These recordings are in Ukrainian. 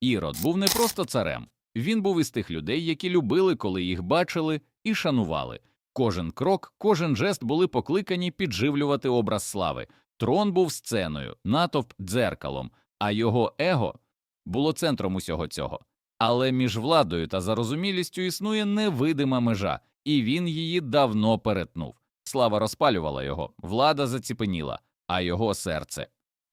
Ірод був не просто царем, він був із тих людей, які любили, коли їх бачили і шанували. Кожен крок, кожен жест були покликані підживлювати образ слави. Трон був сценою, натовп дзеркалом, а його его було центром усього цього. Але між владою та зарозумілістю існує невидима межа, і він її давно перетнув. Слава розпалювала його, влада заціпеніла, а його серце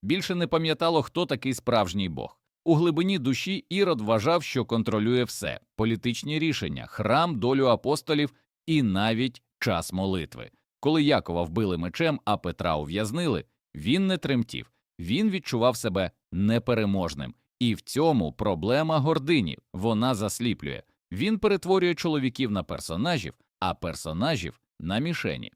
більше не пам'ятало, хто такий справжній Бог. У глибині душі Ірод вважав, що контролює все політичні рішення, храм, долю апостолів і навіть час молитви. Коли Якова вбили мечем, а Петра ув'язнили, він не тремтів, він відчував себе непереможним. І в цьому проблема гордині вона засліплює. Він перетворює чоловіків на персонажів, а персонажів на мішені.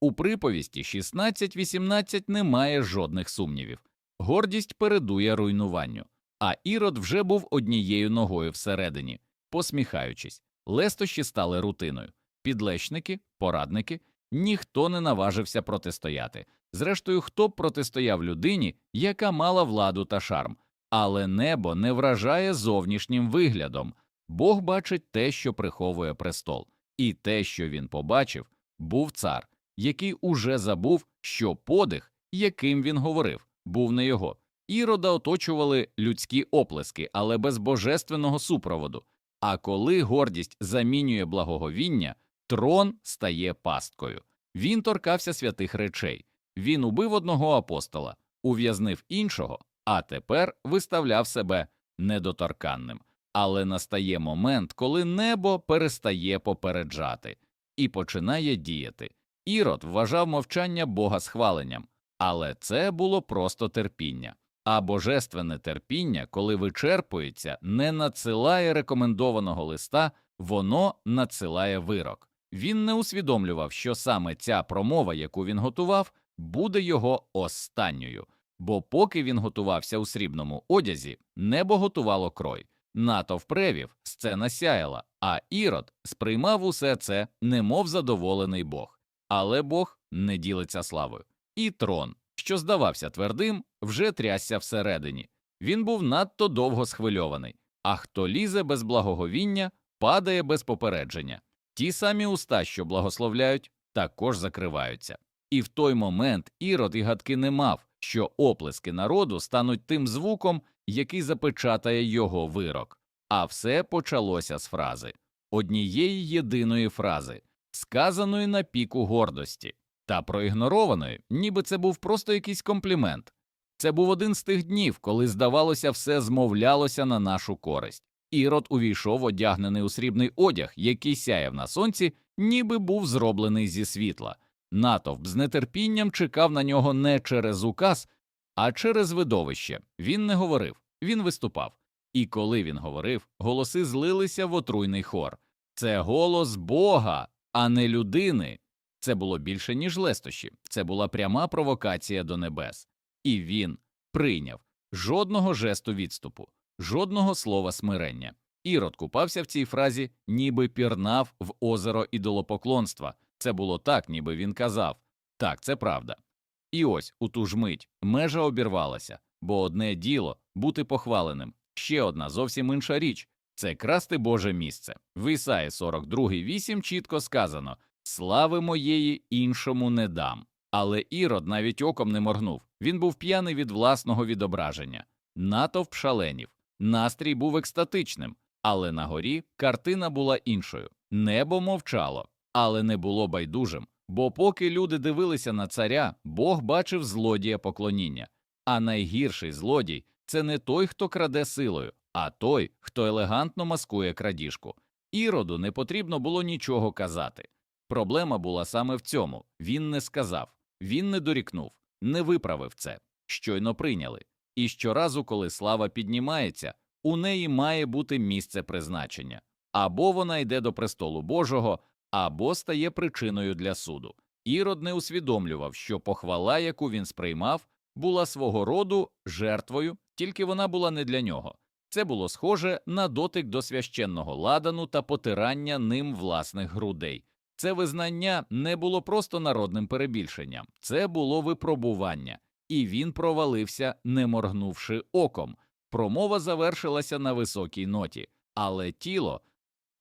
У приповісті 16-18 немає жодних сумнівів. Гордість передує руйнуванню, а Ірод вже був однією ногою всередині, посміхаючись. Лестощі стали рутиною. Підлещники, порадники, ніхто не наважився протистояти. Зрештою, хто б протистояв людині, яка мала владу та шарм. Але небо не вражає зовнішнім виглядом. Бог бачить те, що приховує престол, і те, що він побачив, був цар, який уже забув, що подих, яким він говорив, був не його. Ірода оточували людські оплески, але без божественного супроводу. А коли гордість замінює благоговіння, трон стає пасткою. Він торкався святих речей. Він убив одного апостола, ув'язнив іншого, а тепер виставляв себе недоторканним. Але настає момент, коли небо перестає попереджати і починає діяти. Ірод вважав мовчання Бога схваленням, але це було просто терпіння. А божественне терпіння, коли вичерпується, не надсилає рекомендованого листа, воно надсилає вирок. Він не усвідомлював, що саме ця промова, яку він готував, буде його останньою. Бо поки він готувався у срібному одязі, небо готувало крой. Натовп превів, сцена сяяла, а Ірод сприймав усе це, немов задоволений Бог. Але Бог не ділиться славою. І трон, що здавався твердим, вже трясся всередині. Він був надто довго схвильований, а хто лізе без благоговіння, падає без попередження. Ті самі уста, що благословляють, також закриваються. І в той момент Ірод і гадки не мав, що оплески народу стануть тим звуком, який запечатає його вирок. А все почалося з фрази однієї єдиної фрази, сказаної на піку гордості, та проігнорованої, ніби це був просто якийсь комплімент. Це був один з тих днів, коли, здавалося, все змовлялося на нашу користь. Ірод увійшов одягнений у срібний одяг, який сяяв на сонці, ніби був зроблений зі світла. Натовп з нетерпінням чекав на нього не через указ, а через видовище. Він не говорив, він виступав. І коли він говорив, голоси злилися в отруйний хор. Це голос Бога, а не людини. Це було більше, ніж лестощі, це була пряма провокація до небес. І він прийняв жодного жесту відступу, жодного слова смирення. Ірод купався в цій фразі, ніби пірнав в озеро ідолопоклонства. Це було так, ніби він казав так, це правда. І ось у ту ж мить межа обірвалася, бо одне діло бути похваленим, ще одна зовсім інша річ це красти Боже місце. В Ісаї 42.8 чітко сказано Слави моєї іншому не дам. Але Ірод навіть оком не моргнув. Він був п'яний від власного відображення. Натовп шаленів. Настрій був екстатичним, але на горі картина була іншою. Небо мовчало, але не було байдужим. Бо поки люди дивилися на царя, Бог бачив злодія поклоніння. А найгірший злодій це не той, хто краде силою, а той, хто елегантно маскує крадіжку. Іроду не потрібно було нічого казати. Проблема була саме в цьому він не сказав, він не дорікнув, не виправив це, щойно прийняли. І щоразу, коли слава піднімається, у неї має бути місце призначення або вона йде до престолу Божого, або стає причиною для суду. Ірод не усвідомлював, що похвала, яку він сприймав, була свого роду жертвою, тільки вона була не для нього. Це було схоже на дотик до священного ладану та потирання ним власних грудей. Це визнання не було просто народним перебільшенням, це було випробування, і він провалився, не моргнувши оком. Промова завершилася на високій ноті, але тіло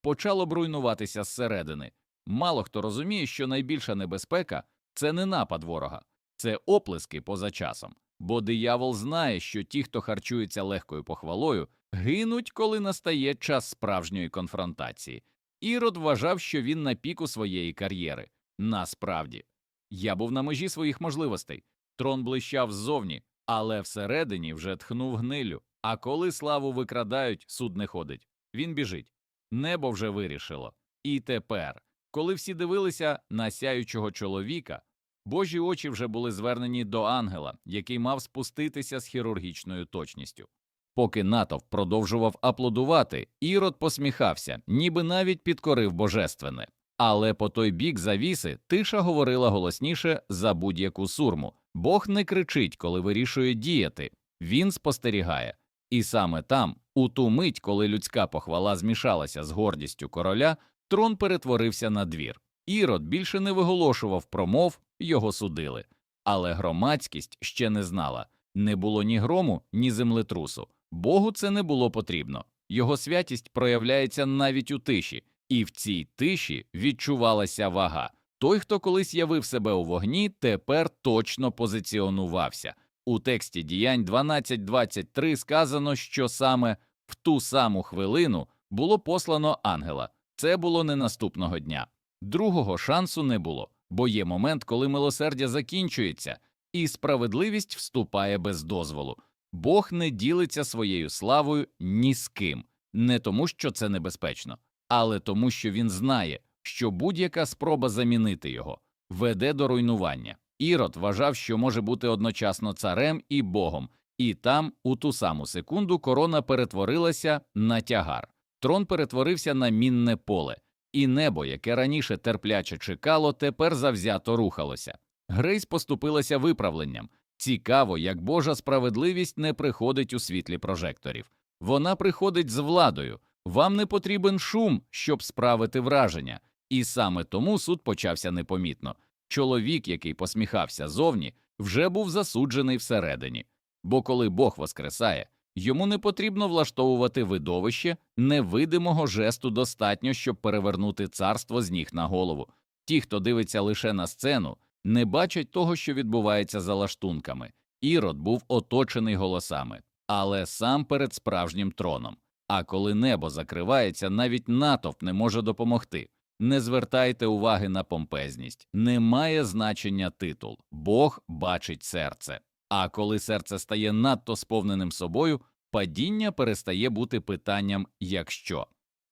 почало б руйнуватися зсередини. Мало хто розуміє, що найбільша небезпека це не напад ворога, це оплески поза часом. Бо диявол знає, що ті, хто харчується легкою похвалою, гинуть, коли настає час справжньої конфронтації. Ірод вважав, що він на піку своєї кар'єри. Насправді, я був на межі своїх можливостей. Трон блищав ззовні, але всередині вже тхнув гнилю. А коли славу викрадають, суд не ходить. Він біжить. Небо вже вирішило. І тепер, коли всі дивилися на сяючого чоловіка, Божі очі вже були звернені до ангела, який мав спуститися з хірургічною точністю. Поки натовп продовжував аплодувати, Ірод посміхався, ніби навіть підкорив божественне. Але по той бік завіси тиша говорила голосніше за будь-яку сурму. Бог не кричить, коли вирішує діяти, він спостерігає. І саме там, у ту мить, коли людська похвала змішалася з гордістю короля, трон перетворився на двір. Ірод більше не виголошував промов, його судили. Але громадськість ще не знала не було ні грому, ні землетрусу. Богу це не було потрібно. Його святість проявляється навіть у тиші, і в цій тиші відчувалася вага. Той, хто колись явив себе у вогні, тепер точно позиціонувався. У тексті діянь 12.23 сказано, що саме в ту саму хвилину було послано ангела. Це було не наступного дня. Другого шансу не було, бо є момент, коли милосердя закінчується, і справедливість вступає без дозволу. Бог не ділиться своєю славою ні з ким, не тому, що це небезпечно, але тому, що він знає, що будь-яка спроба замінити його веде до руйнування. Ірод вважав, що може бути одночасно царем і богом, і там, у ту саму секунду, корона перетворилася на тягар, трон перетворився на мінне поле, і небо, яке раніше терпляче чекало, тепер завзято рухалося. Грейс поступилася виправленням. Цікаво, як Божа справедливість не приходить у світлі прожекторів. Вона приходить з владою. Вам не потрібен шум, щоб справити враження, і саме тому суд почався непомітно. Чоловік, який посміхався зовні, вже був засуджений всередині. Бо коли Бог воскресає, йому не потрібно влаштовувати видовище, невидимого жесту достатньо, щоб перевернути царство з ніг на голову. Ті, хто дивиться лише на сцену, не бачать того, що відбувається за лаштунками. Ірод був оточений голосами, але сам перед справжнім троном. А коли небо закривається, навіть натовп не може допомогти. Не звертайте уваги на помпезність, не має значення титул, Бог бачить серце. А коли серце стає надто сповненим собою, падіння перестає бути питанням якщо,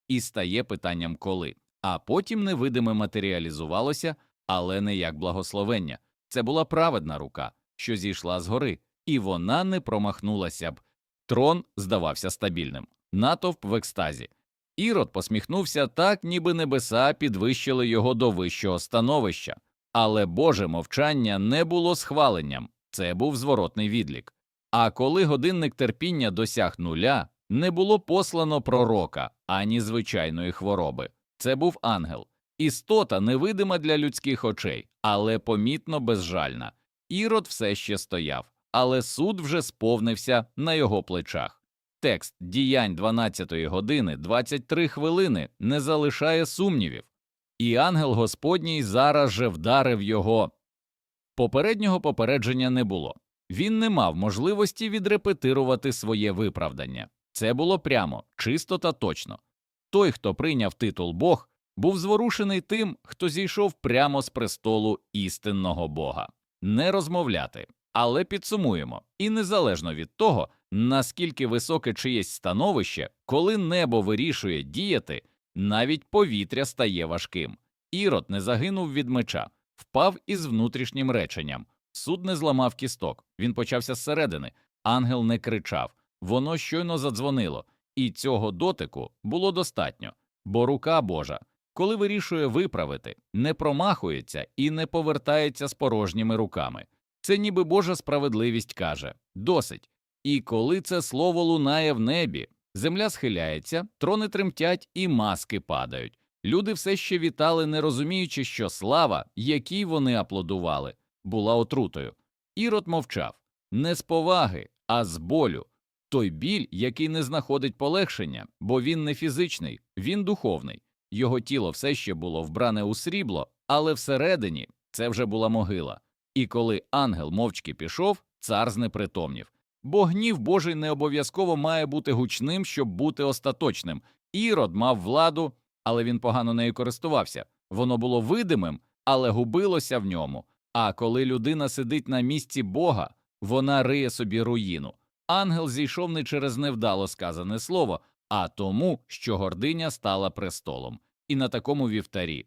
і стає питанням коли, а потім невидиме матеріалізувалося, але не як благословення. Це була праведна рука, що зійшла згори, і вона не промахнулася б. Трон здавався стабільним, натовп в екстазі. Ірод посміхнувся так, ніби небеса підвищили його до вищого становища, але Боже мовчання не було схваленням, це був зворотний відлік. А коли годинник терпіння досяг нуля, не було послано пророка ані звичайної хвороби. Це був ангел, істота невидима для людських очей, але помітно безжальна. Ірод все ще стояв, але суд вже сповнився на його плечах. Текст діянь 12 години 23 хвилини не залишає сумнівів, і ангел Господній зараз же вдарив його. Попереднього попередження не було. Він не мав можливості відрепетирувати своє виправдання. Це було прямо, чисто та точно. Той, хто прийняв титул Бог, був зворушений тим, хто зійшов прямо з престолу істинного Бога. Не розмовляти, але підсумуємо, і незалежно від того, наскільки високе чиєсь становище, коли небо вирішує діяти, навіть повітря стає важким. Ірод не загинув від меча, впав із внутрішнім реченням. Суд не зламав кісток, він почався зсередини. Ангел не кричав, воно щойно задзвонило, і цього дотику було достатньо, бо рука Божа, коли вирішує виправити, не промахується і не повертається з порожніми руками. Це ніби Божа справедливість каже досить. І коли це слово лунає в небі, земля схиляється, трони тремтять і маски падають. Люди все ще вітали, не розуміючи, що слава, якій вони аплодували, була отрутою. Ірод мовчав не з поваги, а з болю. той біль, який не знаходить полегшення, бо він не фізичний, він духовний. Його тіло все ще було вбране у срібло, але всередині це вже була могила. І коли ангел мовчки пішов, цар знепритомнів. Бо гнів Божий не обов'язково має бути гучним, щоб бути остаточним. Ірод мав владу, але він погано нею користувався. Воно було видимим, але губилося в ньому. А коли людина сидить на місці Бога, вона риє собі руїну. Ангел зійшов не через невдало сказане слово, а тому, що гординя стала престолом. І на такому вівтарі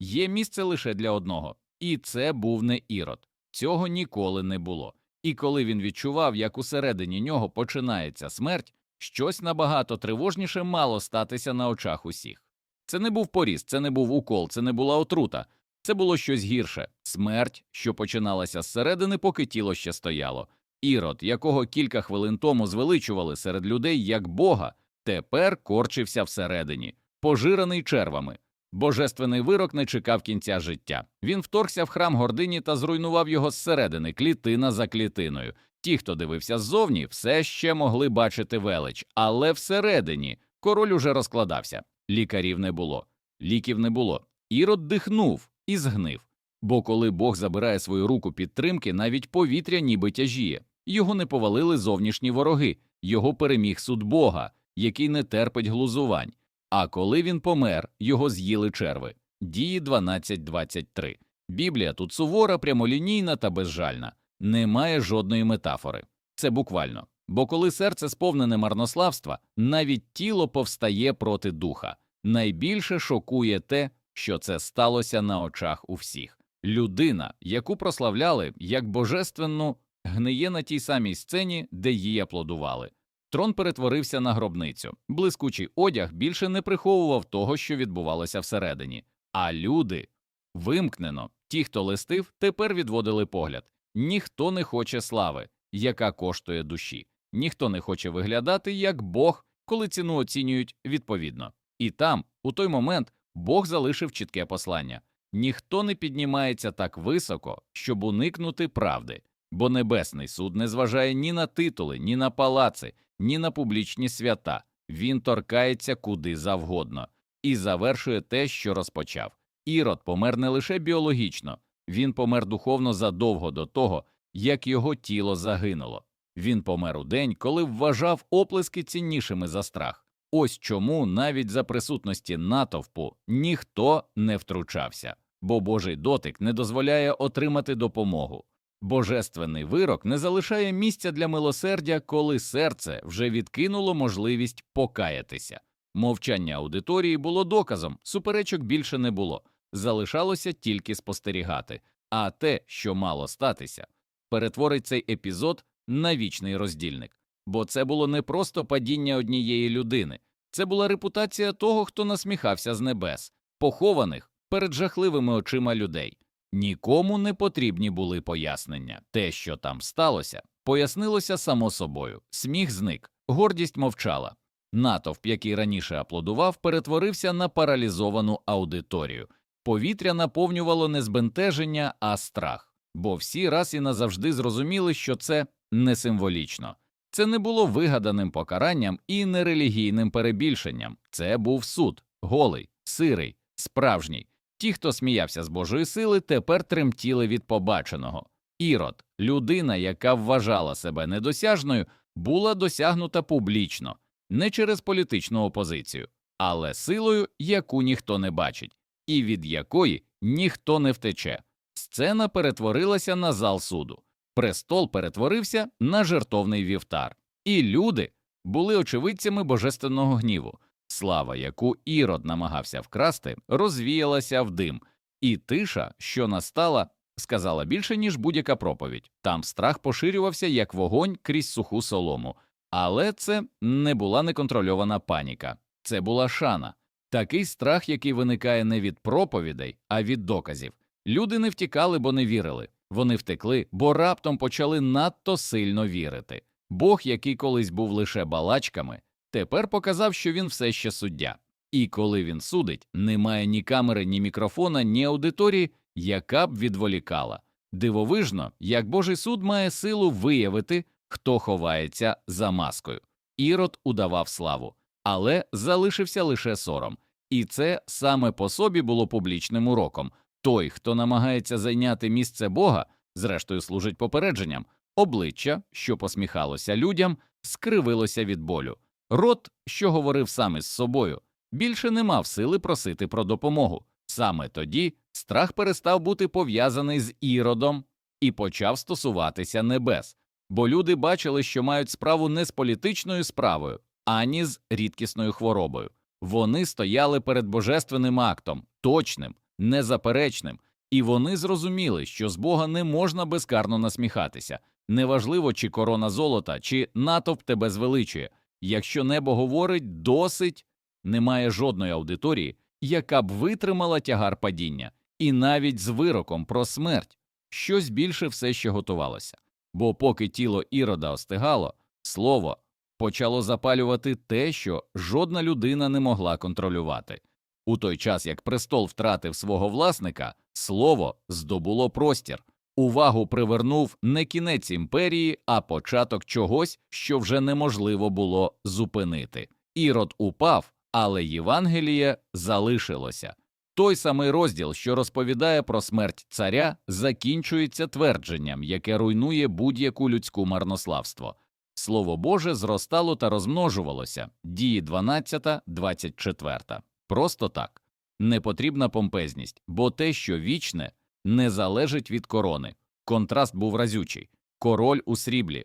є місце лише для одного, і це був не ірод. Цього ніколи не було. І коли він відчував, як усередині нього починається смерть, щось набагато тривожніше мало статися на очах усіх. Це не був поріз, це не був укол, це не була отрута. Це було щось гірше смерть, що починалася зсередини, поки тіло ще стояло. Ірод, якого кілька хвилин тому звеличували серед людей як бога, тепер корчився всередині, пожираний червами. Божественний вирок не чекав кінця життя. Він вторгся в храм гордині та зруйнував його зсередини, клітина за клітиною. Ті, хто дивився ззовні, все ще могли бачити велич, але всередині король уже розкладався. Лікарів не було, ліків не було. Ірод дихнув і згнив. Бо коли Бог забирає свою руку підтримки, навіть повітря ніби тяжіє. Його не повалили зовнішні вороги, його переміг суд Бога, який не терпить глузувань. А коли він помер, його з'їли черви. Дії 12.23. Біблія тут сувора, прямолінійна та безжальна, немає жодної метафори. Це буквально. Бо коли серце сповнене марнославства, навіть тіло повстає проти духа. Найбільше шокує те, що це сталося на очах у всіх. Людина, яку прославляли як божественну, гниє на тій самій сцені, де її аплодували. Трон перетворився на гробницю. Блискучий одяг більше не приховував того, що відбувалося всередині. А люди вимкнено, ті, хто листив, тепер відводили погляд. Ніхто не хоче слави, яка коштує душі, ніхто не хоче виглядати як Бог, коли ціну оцінюють відповідно. І там, у той момент, Бог залишив чітке послання ніхто не піднімається так високо, щоб уникнути правди, бо небесний суд не зважає ні на титули, ні на палаци, ні на публічні свята. Він торкається куди завгодно і завершує те, що розпочав. Ірод помер не лише біологічно, він помер духовно задовго до того, як його тіло загинуло. Він помер у день, коли вважав оплески ціннішими за страх. Ось чому навіть за присутності натовпу ніхто не втручався, бо Божий дотик не дозволяє отримати допомогу. Божественний вирок не залишає місця для милосердя, коли серце вже відкинуло можливість покаятися. Мовчання аудиторії було доказом, суперечок більше не було, залишалося тільки спостерігати, а те, що мало статися, перетворить цей епізод на вічний роздільник. Бо це було не просто падіння однієї людини, це була репутація того, хто насміхався з небес, похованих перед жахливими очима людей. Нікому не потрібні були пояснення. Те, що там сталося, пояснилося само собою. Сміх зник, гордість мовчала. Натовп, який раніше аплодував, перетворився на паралізовану аудиторію. Повітря наповнювало не збентеження, а страх, бо всі раз і назавжди зрозуміли, що це не символічно. Це не було вигаданим покаранням і нерелігійним перебільшенням. Це був суд, голий, сирий, справжній. Ті, хто сміявся з Божої сили, тепер тремтіли від побаченого. Ірод, людина, яка вважала себе недосяжною, була досягнута публічно, не через політичну опозицію, але силою, яку ніхто не бачить, і від якої ніхто не втече. Сцена перетворилася на зал суду, престол перетворився на жертовний вівтар, і люди були очевидцями божественного гніву. Слава, яку Ірод намагався вкрасти, розвіялася в дим, і тиша, що настала, сказала більше, ніж будь-яка проповідь. Там страх поширювався як вогонь крізь суху солому, але це не була неконтрольована паніка, це була шана, такий страх, який виникає не від проповідей, а від доказів. Люди не втікали, бо не вірили. Вони втекли, бо раптом почали надто сильно вірити. Бог, який колись був лише балачками, тепер показав, що він все ще суддя. І коли він судить, немає ні камери, ні мікрофона, ні аудиторії, яка б відволікала. Дивовижно, як Божий суд має силу виявити, хто ховається за маскою. Ірод удавав славу, але залишився лише сором. І це саме по собі було публічним уроком. Той, хто намагається зайняти місце Бога, зрештою служить попередженням, обличчя, що посміхалося людям, скривилося від болю. Рот, що говорив сам із собою, більше не мав сили просити про допомогу. Саме тоді страх перестав бути пов'язаний з іродом і почав стосуватися небес, бо люди бачили, що мають справу не з політичною справою, ані з рідкісною хворобою. Вони стояли перед божественним актом, точним, незаперечним, і вони зрозуміли, що з Бога не можна безкарно насміхатися. Неважливо, чи корона золота, чи натовп тебе звеличує. Якщо небо говорить досить, немає жодної аудиторії, яка б витримала тягар падіння, і навіть з вироком про смерть щось більше все ще готувалося. Бо поки тіло ірода остигало, слово почало запалювати те, що жодна людина не могла контролювати. У той час як престол втратив свого власника, слово здобуло простір. Увагу привернув не кінець імперії, а початок чогось, що вже неможливо було зупинити. Ірод упав, але Євангеліє залишилося. Той самий розділ, що розповідає про смерть царя, закінчується твердженням, яке руйнує будь-яку людську марнославство. Слово Боже зростало та розмножувалося. Дії 12, 24. Просто так. Не потрібна помпезність, бо те, що вічне, не залежить від корони. Контраст був разючий король у сріблі,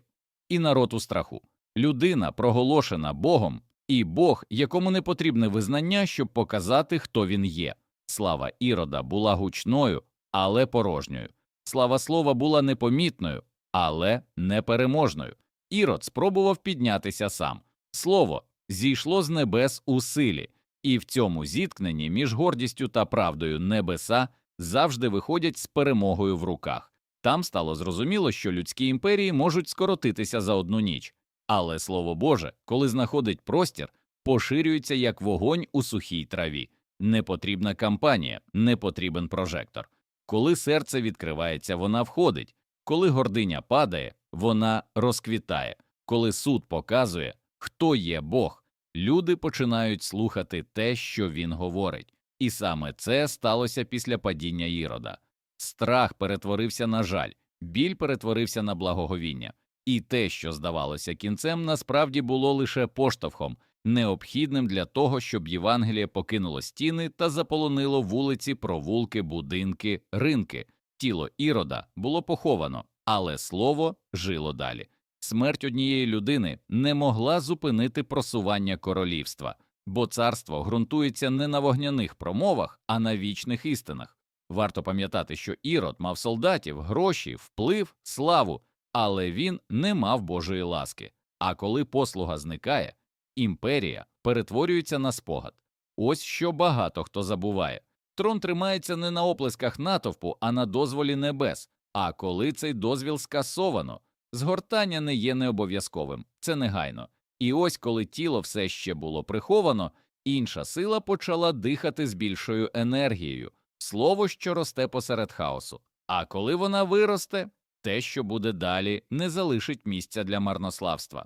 і народ у страху. Людина, проголошена Богом, і Бог, якому не потрібне визнання, щоб показати, хто він є. Слава Ірода була гучною, але порожньою. Слава слова була непомітною, але непереможною. Ірод спробував піднятися сам. Слово зійшло з небес у силі, і в цьому зіткненні між гордістю та правдою небеса завжди виходять з перемогою в руках. Там стало зрозуміло, що людські імперії можуть скоротитися за одну ніч, але слово Боже, коли знаходить простір, поширюється як вогонь у сухій траві. Не потрібна кампанія, не потрібен прожектор. Коли серце відкривається, вона входить, коли гординя падає, вона розквітає, коли суд показує, хто є Бог, люди починають слухати те, що він говорить. І саме це сталося після падіння Ірода. Страх перетворився на жаль, біль перетворився на благоговіння, і те, що здавалося кінцем, насправді було лише поштовхом, необхідним для того, щоб Євангеліє покинуло стіни та заполонило вулиці, провулки, будинки, ринки. Тіло Ірода було поховано, але слово жило далі. Смерть однієї людини не могла зупинити просування королівства, бо царство ґрунтується не на вогняних промовах, а на вічних істинах. Варто пам'ятати, що Ірод мав солдатів, гроші, вплив, славу, але він не мав Божої ласки. А коли послуга зникає, імперія перетворюється на спогад. Ось що багато хто забуває. Трон тримається не на оплесках натовпу, а на дозволі небес. А коли цей дозвіл скасовано, згортання не є необов'язковим, це негайно. І ось коли тіло все ще було приховано, інша сила почала дихати з більшою енергією, слово, що росте посеред хаосу. А коли вона виросте, те, що буде далі, не залишить місця для марнославства.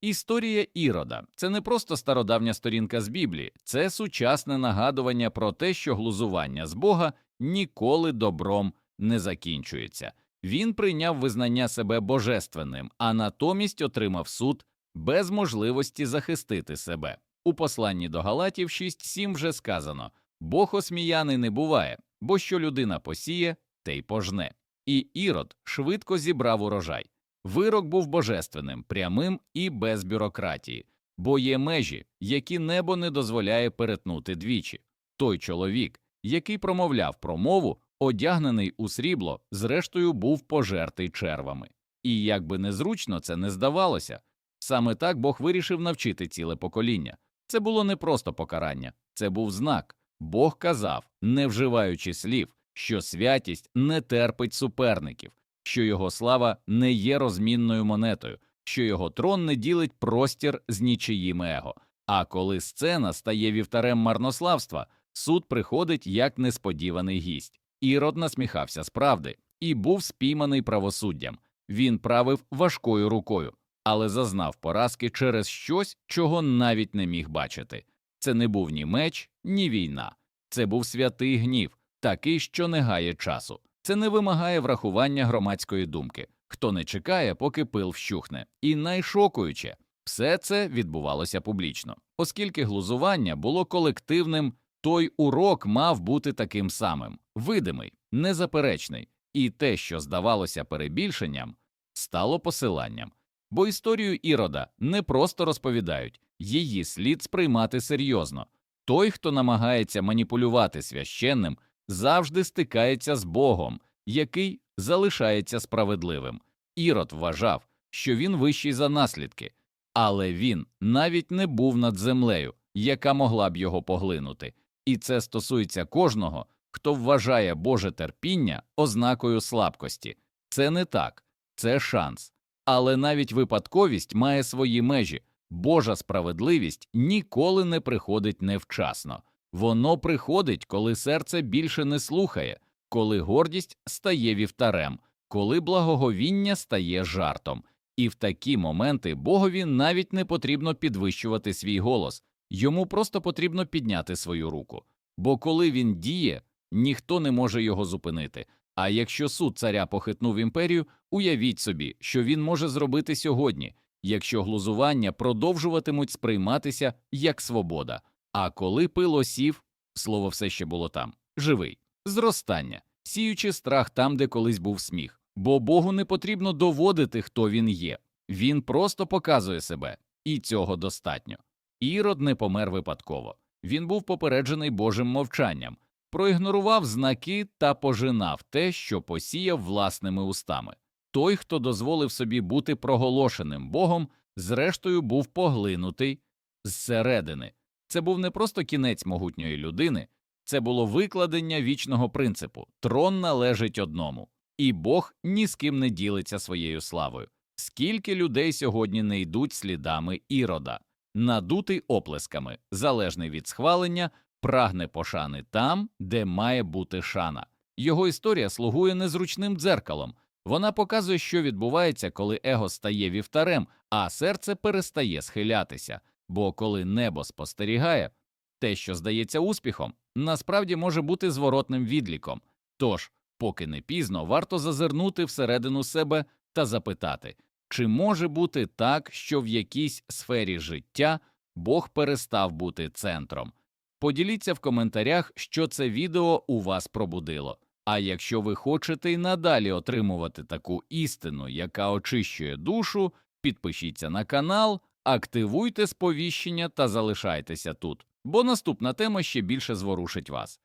Історія Ірода це не просто стародавня сторінка з Біблії, це сучасне нагадування про те, що глузування з Бога ніколи добром не закінчується. Він прийняв визнання себе божественним, а натомість отримав суд без можливості захистити себе. У посланні до Галатів 6.7 вже сказано Бог осміяний не буває, бо що людина посіє, те й пожне. І Ірод швидко зібрав урожай. Вирок був божественним, прямим і без бюрократії, бо є межі, які небо не дозволяє перетнути двічі. Той чоловік, який промовляв промову, одягнений у срібло, зрештою був пожертий червами. І як би незручно це не здавалося, саме так Бог вирішив навчити ціле покоління. Це було не просто покарання, це був знак. Бог казав, не вживаючи слів, що святість не терпить суперників, що його слава не є розмінною монетою, що його трон не ділить простір з нічиїм его. А коли сцена стає вівтарем марнославства, суд приходить як несподіваний гість. Ірод насміхався з правди і був спійманий правосуддям. Він правив важкою рукою, але зазнав поразки через щось, чого навіть не міг бачити. Це не був ні меч, ні війна. Це був святий гнів, такий, що не гає часу. Це не вимагає врахування громадської думки. Хто не чекає, поки пил вщухне. І найшокуюче, все це відбувалося публічно, оскільки глузування було колективним, той урок мав бути таким самим видимий, незаперечний, і те, що здавалося перебільшенням, стало посиланням. Бо історію Ірода не просто розповідають, її слід сприймати серйозно. Той, хто намагається маніпулювати священним, завжди стикається з Богом, який залишається справедливим. Ірод вважав, що він вищий за наслідки, але він навіть не був над землею, яка могла б його поглинути, і це стосується кожного, хто вважає Боже терпіння ознакою слабкості. Це не так, це шанс. Але навіть випадковість має свої межі. Божа справедливість ніколи не приходить невчасно. Воно приходить, коли серце більше не слухає, коли гордість стає вівтарем, коли благоговіння стає жартом. І в такі моменти Богові навіть не потрібно підвищувати свій голос, йому просто потрібно підняти свою руку. Бо коли він діє, ніхто не може його зупинити. А якщо суд царя похитнув імперію, уявіть собі, що він може зробити сьогодні, якщо глузування продовжуватимуть сприйматися як свобода. А коли пило сів, слово все ще було там, живий, зростання, сіючи страх там, де колись був сміх. Бо Богу не потрібно доводити, хто він є. Він просто показує себе, і цього достатньо. Ірод не помер випадково. Він був попереджений Божим мовчанням, проігнорував знаки та пожинав те, що посіяв власними устами. Той, хто дозволив собі бути проголошеним Богом, зрештою був поглинутий зсередини. Це був не просто кінець могутньої людини, це було викладення вічного принципу трон належить одному, і Бог ні з ким не ділиться своєю славою. Скільки людей сьогодні не йдуть слідами ірода, надутий оплесками, залежний від схвалення, прагне пошани там, де має бути шана. Його історія слугує незручним дзеркалом. Вона показує, що відбувається, коли его стає вівтарем, а серце перестає схилятися. Бо коли небо спостерігає, те, що здається успіхом, насправді може бути зворотним відліком. Тож, поки не пізно, варто зазирнути всередину себе та запитати, чи може бути так, що в якійсь сфері життя Бог перестав бути центром. Поділіться в коментарях, що це відео у вас пробудило. А якщо ви хочете й надалі отримувати таку істину, яка очищує душу, підпишіться на канал, активуйте сповіщення та залишайтеся тут, бо наступна тема ще більше зворушить вас.